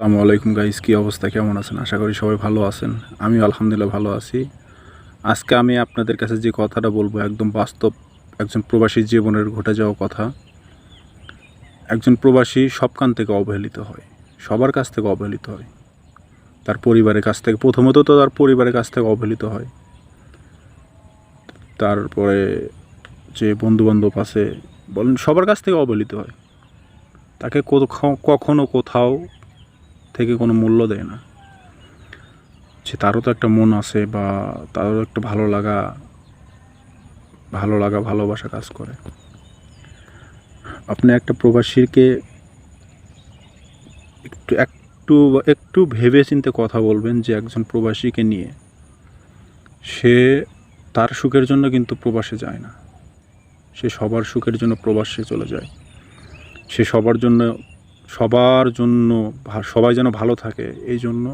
আসসালামু আলাইকুম গাইস কী অবস্থা? কেমন আছেন? আশা করি সবাই ভালো আছেন। আমিও আলহামদুলিল্লাহ ভালো আছি। আজকে আমি আপনাদের কাছে যে কথাটা বলব, একদম বাস্তব, একজন প্রবাসী জীবনের ঘটে যাওয়া কথা। একজন প্রবাসী সবকান থেকে অবহেলিত হয়, সবার কাছ থেকে অবহেলিত হয়। তার পরিবারের কাছ থেকে, প্রথমত তো তার পরিবারের কাছ থেকে অবহেলিত হয়। তারপরে যে বন্ধুবান্ধব আছে, বলেন সবার কাছ থেকে অবহেলিত হয়। তাকে কখনো কোথাও থেকে কোনো মূল্য দেয় না। যে তারও তো একটা মন আছে বা তারও একটা ভালো লাগা ভালো লাগা, ভালোবাসা কাজ করে। আপনি একটা প্রবাসীকে একটু একটু একটু ভেবে চিন্তে কথা বলবেন যে একজন প্রবাসীকে নিয়ে। সে তার সুখের জন্য কিন্তু প্রবাসে যায় না। সে সবার সুখের জন্য প্রবাসে চলে যায়। সে সবার জন্য সবার জন্য সবাই যেন ভালো থাকে, এই জন্য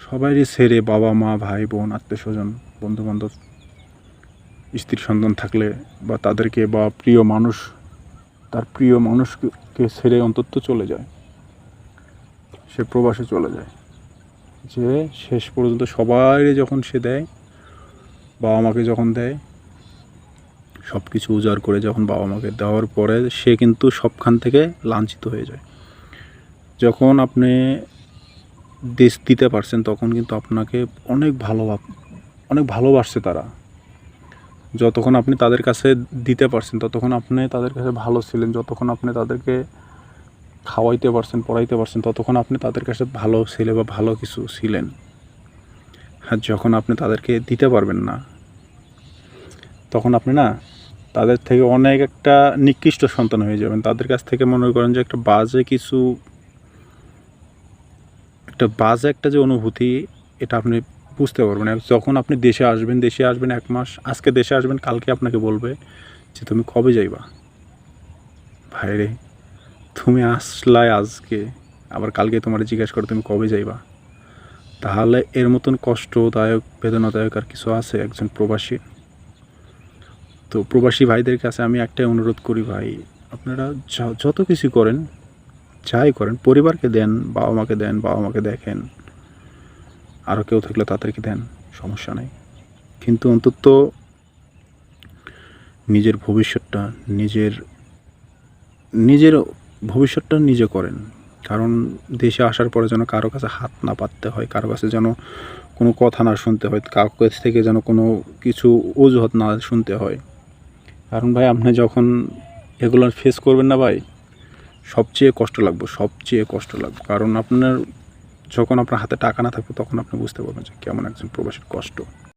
সবাইরই ছেড়ে বাবা মা, ভাই, বোন আত্মীয় স্বজন বন্ধু বান্ধব স্ত্রী, সন্তান থাকলে বা তাদেরকে বা প্রিয় মানুষ, তার প্রিয় মানুষকে ছেড়ে অন্তত চলে যায়। সে প্রবাসে চলে যায়। যে শেষ পর্যন্ত সবাই যখন সে দেয়, বাবা মাকে যখন দেয় সব কিছু উজাড় করে যখন বাবা মাকে দেওয়ার পরে সে কিন্তু সবখান থেকে লাঞ্ছিত হয়ে যায়। যখন আপনি দেশ দিতে পারছেন, তখন কিন্তু আপনাকে অনেক ভালো অনেক ভালোবাসছে তারা। যতক্ষণ আপনি তাদের কাছে দিতে পারছেন, ততক্ষণ আপনি তাদের কাছে ভালো ছিলেন, যতক্ষণ আপনি তাদেরকে খাওয়াইতে পারছেন, পড়াইতে পারছেন, ততক্ষণ আপনি তাদের কাছে ভালো ছেলে বা ভালো কিছু ছিলেন। আর যখন আপনি তাদেরকে দিতে পারবেন না, তখন আপনি না তাদের থেকে অনেক একটা নিকৃষ্ট সন্তান হয়ে যাবেন। তাদের কাছ থেকে মনে করেন যে একটা বাজে কিছু, একটা বাজে একটা যে অনুভূতি, এটা আপনি বুঝতে পারবেন। যখন আপনি দেশে আসবেন দেশে আসবেন এক মাস, আজকে দেশে আসবেন, কালকে আপনাকে বলবে যে, তুমি কবে যাইবা? ভাইরে, তুমি আসলাই আজকে, আবার কালকে তোমার জিজ্ঞেস করো তুমি কবে যাইবা? তাহলে এর মতন কষ্টদায়ক, বেদনাদায়ক আর কিছু আছে একজন প্রবাসী? তো প্রবাসী ভাইদের কাছে আমি একটাই অনুরোধ করি ভাই, আপনারা যত কিছু করেন, যাই করেন, পরিবারকে দেন বাবা মাকে দেন বাবা মাকে দেখেন আরও কেউ থাকলে তাদেরকে দেন, সমস্যা নেই। কিন্তু অন্তত নিজের ভবিষ্যৎটা নিজের নিজের ভবিষ্যৎটা নিজে করেন। কারণ দেশে আসার পরে যেন কারও কাছে হাত না পাততে হয়, কারও কাছে যেন কোনো কথা না শুনতে হয়, কারও কাছ থেকে যেন কোনো কিছু অজুহাত না শুনতে হয়। কারণ ভাই, আপনি যখন এগুলো ফেস করবেন না ভাই, সবচেয়ে কষ্ট লাগবে, সবচেয়ে কষ্ট লাগবে। কারণ আপনার, যখন আপনার হাতে টাকা না থাকবে, তখন আপনি বুঝতে পারবেন যে কেমন একজন প্রবাসীর কষ্ট।